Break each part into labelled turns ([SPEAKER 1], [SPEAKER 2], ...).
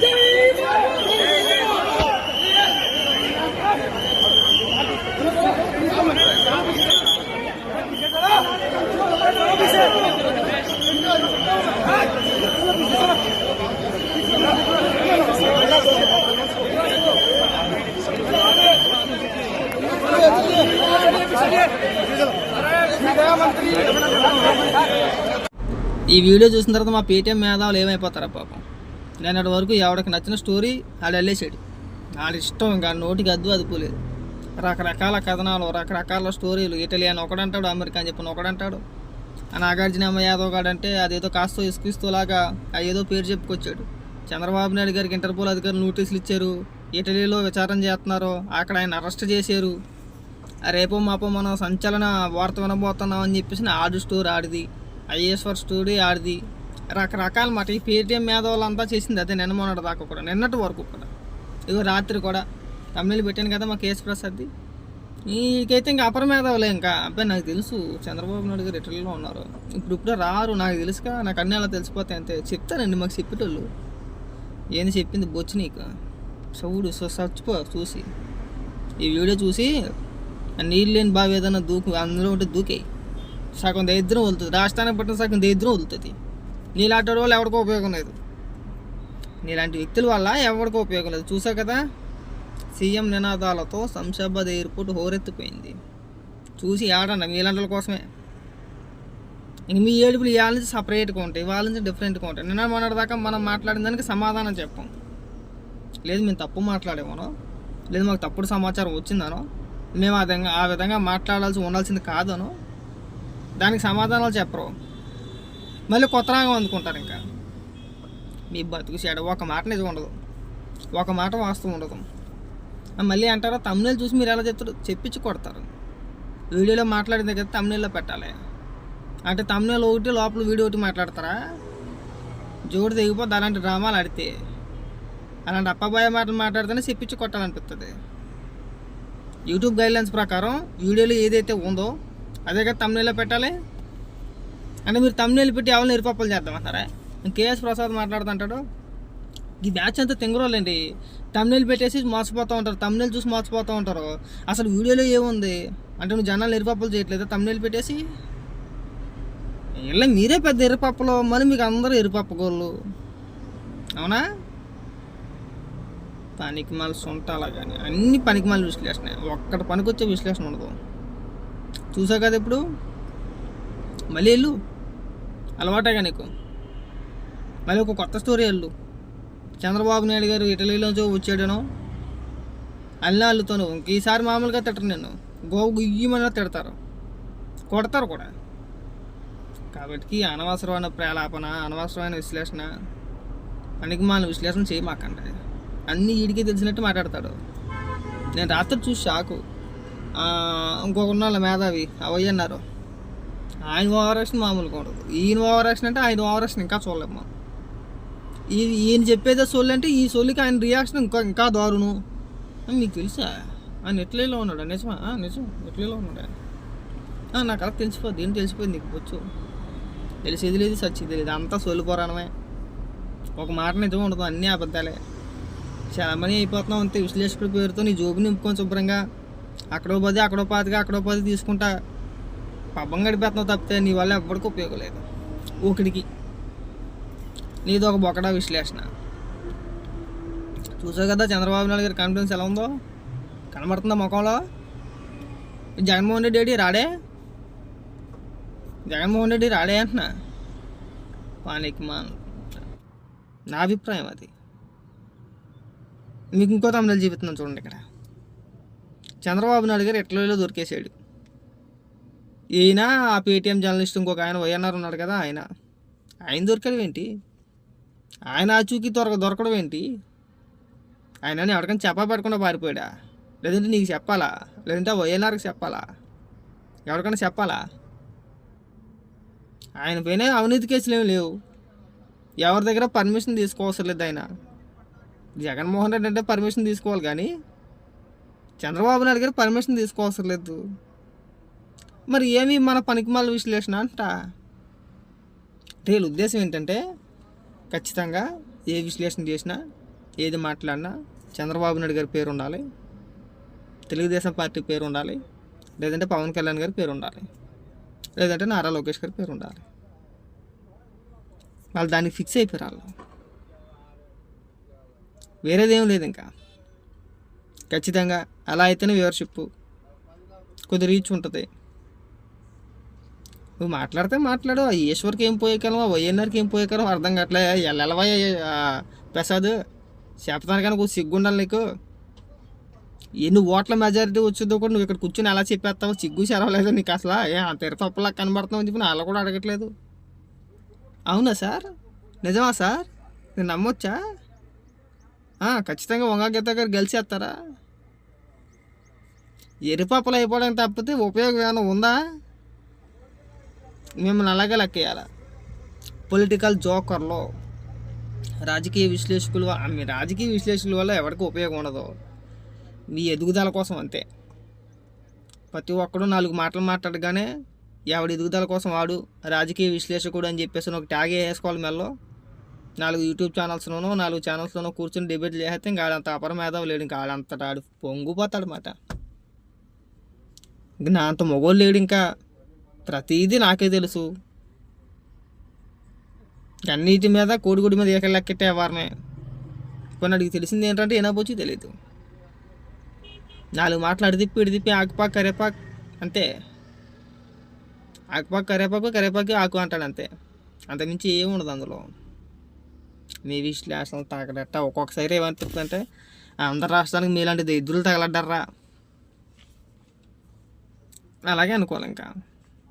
[SPEAKER 1] Deus! ఈ video చూసిన తర్వాత మా పేటీఎం మేధావులు ఏమైపోతారా పాపం? నేను వరకు ఎవడికి నచ్చిన స్టోరీ ఆడు వెళ్ళేసాడు. ఆడి ఇష్టం ఇంకా నోటికి అద్దు అదుపులేదు. రకరకాల కథనాలు రకరకాల స్టోరీలు. ఇటలీ అని ఒకడంటాడు అమెరికా అని చెప్పిన ఒకడంటాడు. ఆ నాగార్జునమ్మ యాదవ్ గాడంటే అదేదో కాస్తో ఇసుకిస్తూలాగా ఏదో పేరు చెప్పుకొచ్చాడు. చంద్రబాబు నాయుడు గారికి ఇంటర్పోల్ అధికారులు నోటీసులు ఇచ్చారు. ఇటలీలో విచారణ చేస్తున్నారు అక్కడ ఆయన అరెస్ట్ చేశారు. రేపో మాపో మనం సంచలన వార్త వినబోతున్నాం అని చెప్పేసి ఆడు స్టోర్ ఆడిది. ఐఏశ్వర్ స్టోరీ ఆడిది. రకరకాల మాట. ఈ పేటిఎం మేధావులంతా చేసింది అదే నిన్న మొన్నటి దాకా కూడా. నిన్నటి వరకు కూడా. ఇగో రాత్రి కూడా. తమిళ పెట్టాను కదా మా కేసు ప్రసాద్ది. నీకైతే ఇంకా అపర మేధావులే ఇంకా. అబ్బాయి నాకు తెలుసు చంద్రబాబు నాయుడు గారు రిటర్న్లో ఉన్నారు. ఇప్పుడు ఇప్పుడు రారు. నాకు తెలుసుగా నాకు అన్నీ అలా తెలిసిపోతాయి అంతే. చెప్తానండి మాకు చెప్పేటోళ్ళు. ఏంది చెప్పింది బొచ్చు నీకు? చవుడు సో చచ్చిపో చూసి. ఈ వీడియో చూసి నీళ్ళు లేని బావి ఏదైనా దూకు అందులో ఉంటే దూకేయి సగం దరిద్రం వదులుతుంది రాష్ట్రానికి పట్టిన సగం దరిద్రం వదులుతుంది నీలాంటి వాళ్ళు ఎవరికో ఉపయోగం లేదు. నీలాంటి వ్యక్తుల వల్ల ఎవరికో ఉపయోగం లేదు. చూసావు కదా? సీఎం నినాదాలతో శంషాబాద్ ఎయిర్పోర్ట్ హోరెత్తిపోయింది. చూసి ఆడండి మీలాంటి వాళ్ళ కోసమే. ఇంక మీ ఏడుపులు ఇవాళ నుంచి సపరేట్గా ఉంటాయి. వాళ్ళ నుంచి డిఫరెంట్గా ఉంటాయి. నిన్న మొన్నటి దాకా మనం మాట్లాడిన దానికి సమాధానం చెప్పాం. లేదు మేము తప్పు మాట్లాడేమోనో లేదు మాకు తప్పుడు సమాచారం వచ్చిందనో మేము ఆ విధంగా ఆ విధంగా మాట్లాడాల్సి ఉండాల్సింది కాదను. దానికి సమాధానాలు చెప్పరు. మళ్ళీ కొత్త రాగం అందుకుంటారు ఇంకా. మీ బతుకు చెడ ఒక మాట నిజం ఉండదు. ఒక మాట వాస్తవం ఉండదు. మళ్ళీ అంటారా తమ్ముళ్ళు చూసి మీరు ఎలా చెప్తారు? చెప్పించి కొడతారు. వీడియోలో మాట్లాడిన దగ్గర తమ్ముళ్ళలో పెట్టాలి. అంటే తమ్ముళ్ళు ఒకటి లోపల వీడియో ఒకటి మాట్లాడతారా? జోడు తెగిపోద్ది అలాంటి డ్రామాలు ఆడితే. అలాంటి అప్పబాయ మాటలు మాట్లాడితేనే చెప్పించి కొట్టాలనిపిస్తుంది యూట్యూబ్ గైడ్లైన్స్ ప్రకారం వీడియోలో ఏదైతే ఉందో అదే కదా తమ్ముళ్ళలో పెట్టాలి. అంటే మీరు తమ్ముళ్ళు పెట్టి ఎవరిని ఎరుపప్పలు చేద్దామంటారా? కేఎస్ ప్రసాద్ మాట్లాడుతుంటాడు. ఈ బ్యాచ్ అంతా తింగరోళ్ళండి. తమ్నేలు పెట్టేసి మోసపోతూ ఉంటారు. తమ్నేలు చూసి మోసపోతూ ఉంటారు. అసలు వీడియోలో ఏముంది? అంటే నువ్వు జనాలు ఎరుపప్పులు చేయట్లేదు? తమ్నేలు పెట్టేసి? ఇలా మీరే పెద్ద ఎరుపప్పలు. మరి మీకు అందరూ ఎరుపప్పగోళ్ళు అవునా? పనికిమాల అలా కానీ అన్ని పనికిమాల విశ్లేషణ. ఒక్కటి పనికొచ్చే విశ్లేషణ ఉండదు. చూసావు కదా ఇప్పుడు? మళ్ళీ వెళ్ళు. అలవాటేగా నీకు. మళ్ళీ ఒక కొత్త స్టోరీ వెళ్ళు. చంద్రబాబు నాయుడు గారు ఇటలీలోంచి వచ్చాడనో అల్లాళ్ళతోను ఈసారి మామూలుగా తిట్టరు నేను గోవు గుయ్యమన్నా తిడతారు. కొడతారు కూడా. కాబట్టి అనవసరమైన ప్రలాపన అనవసరమైన విశ్లేషణ పనికిమాల విశ్లేషణ చేయమాకండి. అన్నీ వీడికే తెలిసినట్టు మాట్లాడతాడు. నేను రాత్రి చూసి షాకు. ఇంకొక ఉన్నాళ్ళ మేధావి అవయ్య అన్నారు. ఆయన ఓవరాక్షన్ మామూలుగా ఉండదు. ఈయన ఓవరాక్షన్ అంటే ఆయన ఓవరాక్షన్ ఇంకా చూడలేము మనం. ఈయన చెప్పేదే సోల్ అంటే ఈ సోల్కి ఆయన రియాక్షన్ ఇంకా ఇంకా దారుణం. అని మీకు తెలుసా? ఆయన ఎట్లేలో ఉన్నాడు? నిజమా? నిజం. ఎట్లేలో ఉన్నాడు ఆయన. నాకు అలా తెలిసిపోద్ది. ఏం తెలిసిపోయింది నీకు వచ్చు తెలిసేది లేదు సచ్చేది లేదు. అంతా సోలు పోరాణమే ఒక మాట నిజం ఉండదు. అన్నీ అబద్ధాలే. చాలా అయిపోతున్నాం. అంతే. విశ్లేషకుడి పేరుతో నీ జోబు నింపుకొని శుభ్రంగా అక్కడో పది అక్కడో పాతిగా అక్కడో పది తీసుకుంటా పబ్బం గడిపేస్తున్నావు తప్పితే నీ వల్ల ఎవరికి ఉపయోగం లేదు. ఒకడికి నీది ఒక బొకడా విశ్లేషణ. చూసావు కదా చంద్రబాబు నాయుడు గారి కాన్ఫిడెన్స్ ఎలా ఉందో? కనబడుతుందా ముఖంలో? జగన్మోహన్ రెడ్డి ఏడి రాడే? జగన్మోహన్ రెడ్డి రాడే అంటున్నా. పానికి మా నా అభిప్రాయం అది. మీకు ఇంకో తమిళ చూపిస్తున్నాను చూడండి ఇక్కడ. చంద్రబాబు నాయుడు గారు ఎట్లలో దొరికేసాడు ఈయన ఆ పేటీఎం జర్నలిస్ట్ ఇంకొక ఆయన వైఎన్ఆర్ ఉన్నాడు కదా ఆయన. ఆయన దొరకడం ఏంటి? ఆయన ఆచూకీ దొరక దొరకడం ఏంటి? ఆయన ఎవరికైనా చెప్పా పెట్టకుండా పారిపోయాడా? లేదంటే నీకు చెప్పాలా? లేదంటే వైఎన్ఆర్కి చెప్పాలా? ఎవరికైనా చెప్పాలా? ఆయన పైన అవినీతి కేసులు ఏమి లేవు. ఎవరి దగ్గర పర్మిషన్ తీసుకోవసరం లేదు ఆయన. జగన్మోహన్ రెడ్డి అంటే పర్మిషన్ తీసుకోవాలి కానీ చంద్రబాబు నాయుడు గారు పర్మిషన్ తీసుకోవసరం లేదు. మరి ఏమి మన పనికిమాల విశ్లేషణ అంట? అంటే వీళ్ళ ఉద్దేశం ఏంటంటే ఖచ్చితంగా ఏ విశ్లేషణ చేసినా ఏది మాట్లాడినా చంద్రబాబు నాయుడు గారి పేరు ఉండాలి. తెలుగుదేశం పార్టీ పేరు ఉండాలి. లేదంటే పవన్ కళ్యాణ్ గారి పేరు ఉండాలి. లేదంటే నారా లోకేష్ గారి పేరు ఉండాలి. వాళ్ళు దానికి ఫిక్స్ అయిపోయారు వాళ్ళు. వేరేదేం లేదు ఇంకా. ఖచ్చితంగా అలా అయితేనే వ్యూవర్షిప్ కొద్ది రీచ్ ఉంటుంది. నువ్వు మాట్లాడితే మాట్లాడు. ఆ ఈశ్వర్కి ఏం పోయేకాలం ఆ వైఎన్ఆర్కి ఏం పోయేకాలం అర్థం కావట్లే. ఎల్లవా ప్రసాద్ చెప్తాను నువ్వు సిగ్గుండాలి నీకు. ఎన్ని ఓట్ల మెజారిటీ వచ్చిందో కూడా నువ్వు ఇక్కడ కూర్చొని ఎలా చెప్పేస్తావు సిగ్గు చెరవలేదు నీకు అసలు. ఏ అంత తప్పలా కనబడుతున్నావు అని చెప్పి అలా కూడా అడగట్లేదు. అవునా సార్? నిజమా సార్? నేను నమ్మొచ్చా? ఖచ్చితంగా వంగ దగ్గర గారు గెలిచేస్తారా? ఎరిపప్పులు అయిపోవడం తప్పితే ఉపయోగం ఏమైనా ఉందా? మిమ్మల్ని అలాగే లెక్కేయాల? పొలిటికల్ జోకర్లో రాజకీయ విశ్లేషకులు మీ రాజకీయ విశ్లేషకుల వల్ల ఎవరికి ఉపయోగం ఉండదు. మీ ఎదుగుదల కోసం అంతే. ప్రతి ఒక్కడు నాలుగు మాటలు మాట్లాడగానే ఎవడి ఎదుగుదల కోసం వాడు? రాజకీయ విశ్లేషకుడు అని చెప్పేసి ఒక ట్యాగ్ వేసుకోవాలి మెల్లో. నాలుగు యూట్యూబ్ ఛానల్స్లోనో నాలుగు ఛానల్స్లోనో కూర్చొని డిబేట్ చేస్తే ఇంకా ఆడంత అపరమేధం లేడు. ఇంకా ఆడంతట ఆడు పొంగిపోతాడనమాట ఇంక నా అంత మొగోళ్ళు లేడు ఇంకా. ప్రతిదీ నాకే తెలుసు. అన్నిటి మీద కోడిగుడి మీద ఏకలు లెక్కెట్టే వారమే కొన్ని అడిగి తెలిసింది ఏంటంటే ఏనాపోచి తెలియదు నాలుగు మాటలు అడి తిప్పి ఆకుపాకు కరేపాకు అంతే. ఆకుపాకు కరేపాకు కరేపాకు ఆకు అంటాడు అంతే. అంతకుమించి ఏమి ఉండదు అందులో? మీ విశ్లేషణ తగలట్ట ఒక్కొక్కసారి ఏమనిపిస్తుందంటే ఆంధ్ర రాష్ట్రానికి మీలాంటి దరిద్రులు తగలడ్డారా అలాగే అనుకోవాలి ఇంకా.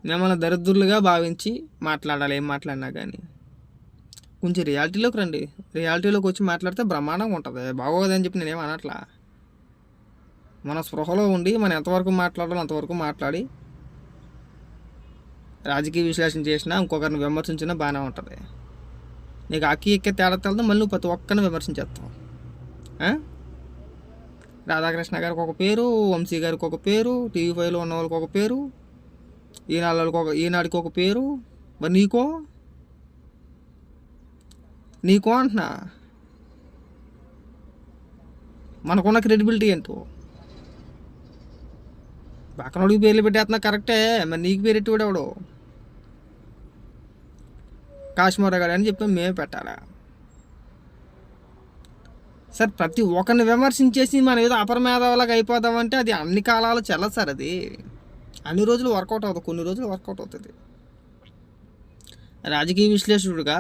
[SPEAKER 1] మిమ్మల్ని దరిద్రులుగా భావించి మాట్లాడాలి ఏం మాట్లాడినా కానీ కొంచెం రియాలిటీలోకి రండి. రియాలిటీలోకి వచ్చి మాట్లాడితే బ్రహ్మాండంగా ఉంటుంది. బాగోదని చెప్పి నేనేం అనట్లా. మన స్పృహలో ఉండి మనం ఎంతవరకు మాట్లాడాలో అంతవరకు మాట్లాడి రాజకీయ విశ్లేషణ చేసినా ఇంకొకరిని విమర్శించినా బాగానే ఉంటుంది. నీకు అక్కి ఎక్కే తేడా తెలదు మళ్ళీ నువ్వు ప్రతి ఒక్కరిని విమర్శించేస్తావు. రాధాకృష్ణ గారికి ఒక పేరు వంశీ గారికి ఒక పేరు టీవీ ఫైవ్లో ఉన్న వాళ్ళకి ఒక పేరు ఈనాళ్ళకి ఒక ఈనాడికి ఒక పేరు. మరి నీకో? నీకో అంటున్నా. మనకున్న క్రెడిబిలిటీ ఏంటో? పక్కనోడికి పేర్లు పెట్టేస్తున్నా కరెక్టే మరి నీకు పేరు ఎట్టి కాశ్మీర్ గారు అని చెప్పి మేమే పెట్టాలా? సార్ ప్రతి ఒక్కరిని విమర్శించేసి మనం ఏదో అపరమేధవలాగా అయిపోదామంటే అది అన్ని కాలాలు చెల్ల సార్ అది. అన్ని రోజులు వర్కౌట్ అవుతుంది కొన్ని రోజులు వర్కౌట్ అవుతుంది. రాజకీయ విశ్లేషకుడుగా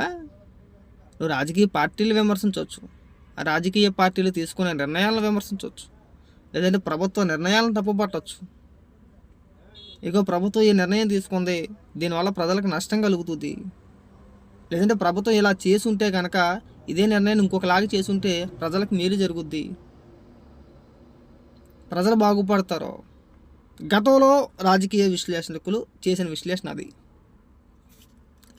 [SPEAKER 1] నువ్వు రాజకీయ పార్టీలు విమర్శించవచ్చు. ఆ రాజకీయ పార్టీలు తీసుకునే నిర్ణయాలను విమర్శించవచ్చు. లేదంటే ప్రభుత్వ నిర్ణయాలను తప్పుపట్టవచ్చు. ఇగో ప్రభుత్వం ఈ నిర్ణయం తీసుకుంది దీనివల్ల ప్రజలకు నష్టం కలుగుతుంది. లేదంటే ప్రభుత్వం ఇలా చేసుంటే కనుక ఇదే నిర్ణయం ఇంకొకలాగా చేసుంటే ప్రజలకు మేలు జరుగుద్ది. ప్రజలు బాగుపడతారు. గతంలో రాజకీయ విశ్లేషకులు చేసిన విశ్లేషణ అది.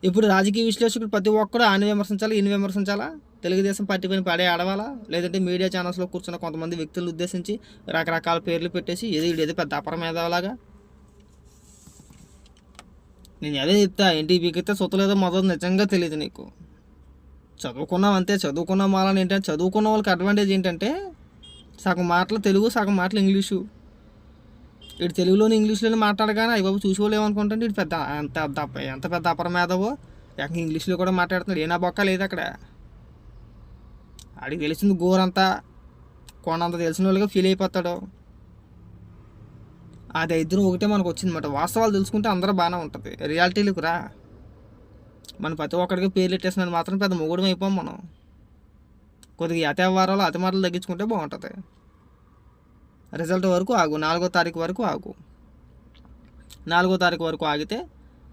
[SPEAKER 1] ఇప్పుడు రాజకీయ విశ్లేషకులు ప్రతి ఒక్కరు ఆయన విమర్శించాలా ఈయన విమర్శించాలా? తెలుగుదేశం పార్టీ పైన పడే ఆడవాలా లేదంటే మీడియా ఛానల్స్లో కూర్చున్న కొంతమంది వ్యక్తులను ఉద్దేశించి రకరకాల పేర్లు పెట్టేసి ఏదో ఏదో పెద్ద అపర నేను అదే చెప్తా ఏంటి అయితే సొత్తలేదో మొదలు నిజంగా తెలియదు నీకు. చదువుకున్నాం అంతే చదువుకున్నాం వాళ్ళని ఏంటంటే చదువుకున్న వాళ్ళకి అడ్వాంటేజ్ ఏంటంటే సగం మాటలు తెలుగు సగం మాటలు ఇంగ్లీషు. ఇటు తెలుగులోని ఇంగ్లీష్లోనే మాట్లాడగానే అవి బాబు చూసి వాళ్ళు ఇటు పెద్ద ఎంత పెద్ద ఎంత పెద్ద అపర మేధవో ఏకంగా ఇంగ్లీష్లో కూడా మాట్లాడుతున్నాడు. ఏనా బొక్క లేదు అక్కడ. ఆడికి తెలిసింది గోరంతా. కొనంత తెలిసిన వాళ్ళుగా ఫీల్ అయిపోతాడు. అది ఇద్దరు ఒకటే మనకు వచ్చిందన్నమాట వాస్తవాలు తెలుసుకుంటే అందరూ బాగానే ఉంటుంది. రియాలిటీలకు రా. మనం ప్రతి ఒక్కడికి పేర్లు పెట్టేసినది మాత్రం పెద్ద మొగుడు అయిపోం మనం. కొద్దిగా అతి వారాలు అతి మాటలు తగ్గించుకుంటే బాగుంటుంది. రిజల్ట్ వరకు ఆగు. నాలుగో తారీఖు వరకు ఆగు. నాలుగో తారీఖు వరకు ఆగితే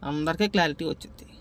[SPEAKER 1] అందరికీ క్లారిటీ వచ్చింది